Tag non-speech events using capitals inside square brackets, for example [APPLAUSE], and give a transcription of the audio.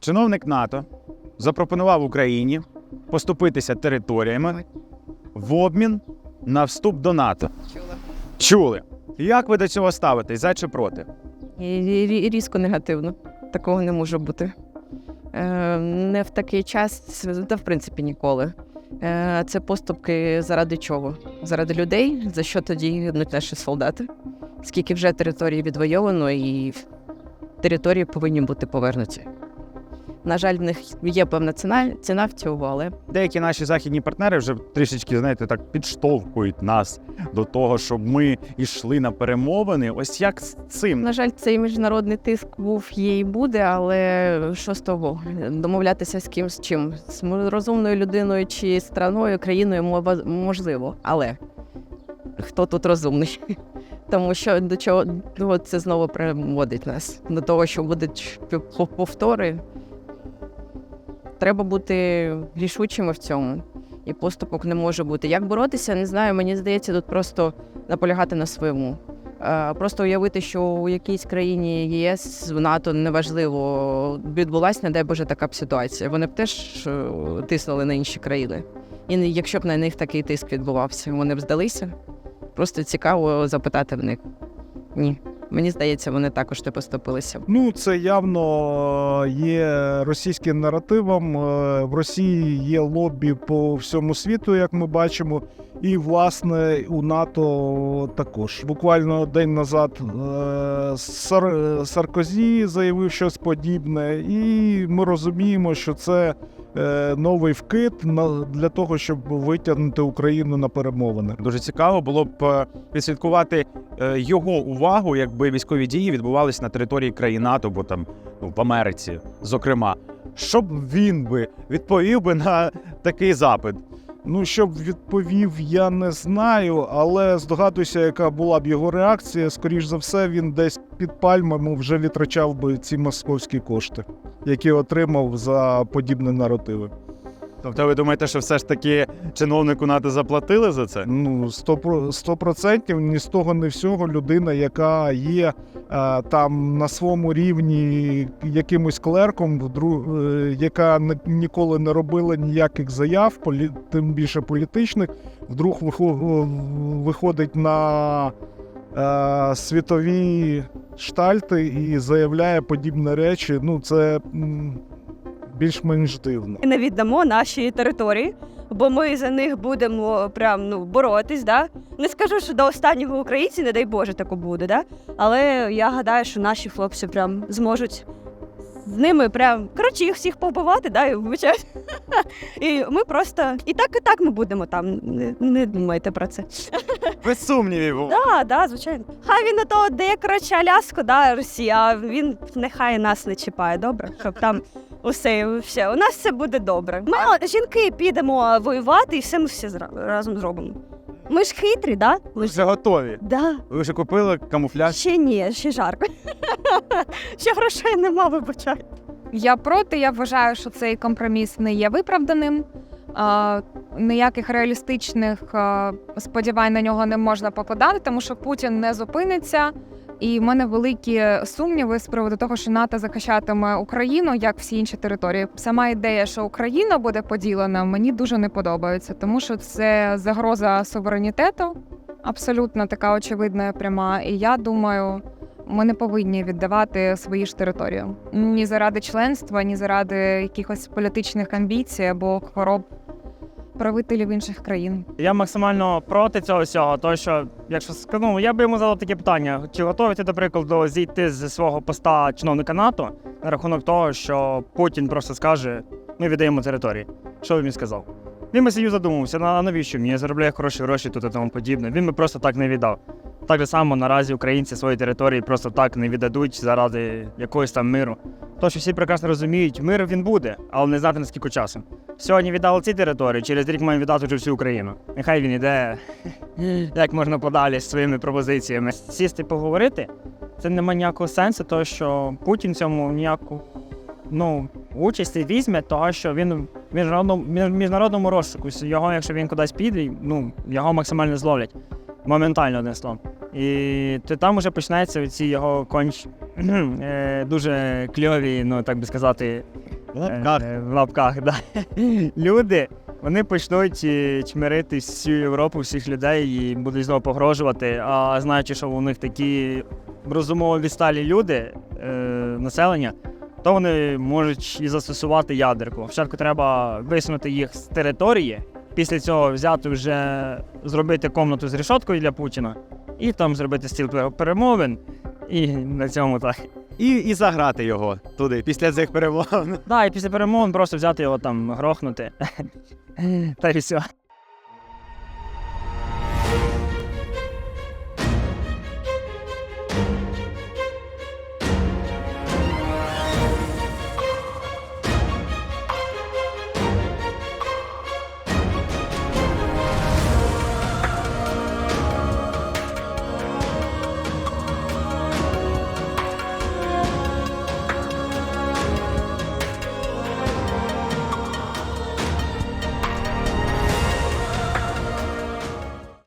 Чиновник НАТО запропонував Україні поступитися територіями в обмін на вступ до НАТО. Чули. Як ви до цього ставитесь? За чи проти? Різко негативно. Такого не може бути. Е, не в такий час, та в принципі ніколи. Е, це поступки заради чого? Заради людей, за що тоді гинуть наші солдати? Скільки вже території відвойовано, і території повинні бути повернуті. На жаль, в них є певна ціна, ціна в цьому, але Деякі наші західні партнери вже трішечки, знаєте, так підштовхують нас до того, щоб ми йшли на перемовини. Ось як з цим? На жаль, цей міжнародний тиск був є і буде, але що з того? Домовлятися з ким з чим? З розумною людиною чи страною, країною можливо. Але хто тут розумний? [LAUGHS] Тому що до чого ну, це знову приводить нас до того, що будуть пов- повтори. Треба бути рішучими в цьому. І поступок не може бути. Як боротися, не знаю. Мені здається, тут просто наполягати на своєму. Е, Просто уявити, що у якійсь країні ЄС в НАТО неважливо відбулася, не дай Боже, така б ситуація. Вони б теж е, тиснули на інші країни. І якщо б на них такий тиск відбувався, вони б здалися. Просто цікаво запитати в них. Ні. Мені здається, вони також не поступилися. Ну, це явно є російським наративом. Е, В Росії є лобі по всьому світу, як ми бачимо, і власне у НАТО також. Буквально день назад е, Сар- Саркозі заявив щось подібне, і ми розуміємо, що це е, новий вкид на- для того, щоб витягнути Україну на перемовини. Дуже цікаво було б е, відслідкувати е, його увагу, якби військові дії відбувалися на території країн НАТО, бо там ну, в Америці, зокрема. Що б він би відповів би на такий запит? Ну, щоб відповів, я не знаю, але здогадуюся, яка була б його реакція. Скоріш за все, він десь під пальмами вже відтрачав би ці московські кошти, які отримав за подібні наративи. Тобто, ви думаєте, що все ж таки чиновнику НАТО заплатили за це? Ну, сто про- сто процентів ні з того, ні всього людина, яка є е, там на своєму рівні якимось клерком, е, яка ніколи не робила ніяких заяв, полі, тим більше політичних, вдруг виходить на е, світові штальти і заявляє подібні речі. Ну, це більш-менш дивно. не віддамо наші території, бо ми за них будемо прям ну боротись. Да? Не скажу, що до останнього українці, не дай Боже, тако буде, да? але я гадаю, що наші хлопці прям зможуть з ними прям коротше їх всіх побивати, да, і вибачають. [LAUGHS] І ми просто і так, і так ми будемо там. Не, не думайте про це. Без сумнівів. Да, да, звичайно. Хай він на то де коротше Аляску, да, Росія, а він нехай нас не чіпає, добре? Щоб там усе, все. У нас все буде добре. Ми о, жінки підемо воювати і все ми всі зра- разом зробимо. Ми ж хитрі, да? Ми Ви вже готові. Да. Ви вже купили камуфляж? Ще ні, ще жарко. [LAUGHS] ще грошей нема, вибачай. Я проти. Я вважаю, що цей компроміс не є виправданим. А, ніяких реалістичних а, сподівань на нього не можна покладати, тому що Путін не зупиниться. І в мене великі сумніви з приводу того, що НАТО захищатиме Україну як всі інші території. Сама ідея, що Україна буде поділена, мені дуже не подобається, тому що це загроза суверенітету, абсолютно така очевидна пряма. І я думаю, ми не повинні віддавати свої ж території ні заради членства, ні заради якихось політичних амбіцій або хвороб правителів інших країн. Я максимально проти цього всього, тому що, якщо скану, ну, я би йому задав таке питання: чи готові ти, до прикладу, зійти зі свого поста чиновника НАТО на рахунок того, що Путін просто скаже: ми віддаємо території. Що він мені сказав? Він би сидів задумався, «Ну, а навіщо мені? Я заробляю хороші гроші тут і тому подібне. Він би просто так не віддав. Так само наразі українці свої території просто так не віддадуть заради якогось там миру. То, що всі прекрасно розуміють, мир він буде, але не знати наскільки часу. Сьогодні віддали ці території, через рік маємо віддати вже всю Україну. Нехай він іде [LAUGHS] як можна подалі з своїми пропозиціями. Сісти поговорити це немає ніякого сенсу, тому що Путін цьому ніяку ну, участі візьме, того що він в міжнародному, міжнародному розшуку. Його, якщо він кудись піде, ну, його максимально зловлять. Моментально одним словом. І то там вже починаються ці його конч [CLEARS THROAT] е, дуже кльові, ну так би сказати, В лапках. Е, В лапках, да. [LAUGHS] Люди вони почнуть е, чмирити всю Європу, всіх людей і будуть знову погрожувати. А знаючи, що у них такі розумово відсталі люди, е, населення, то вони можуть і застосувати ядерку. Спочатку треба висунути їх з території, після цього взяти вже зробити комнату з рішоткою для Путіна, і там зробити стіл перемовин. І на цьому так. І, і заграти його туди після цих перемовин. Да, і після перемовин просто взяти його там, грохнути. [LAUGHS] Та й все.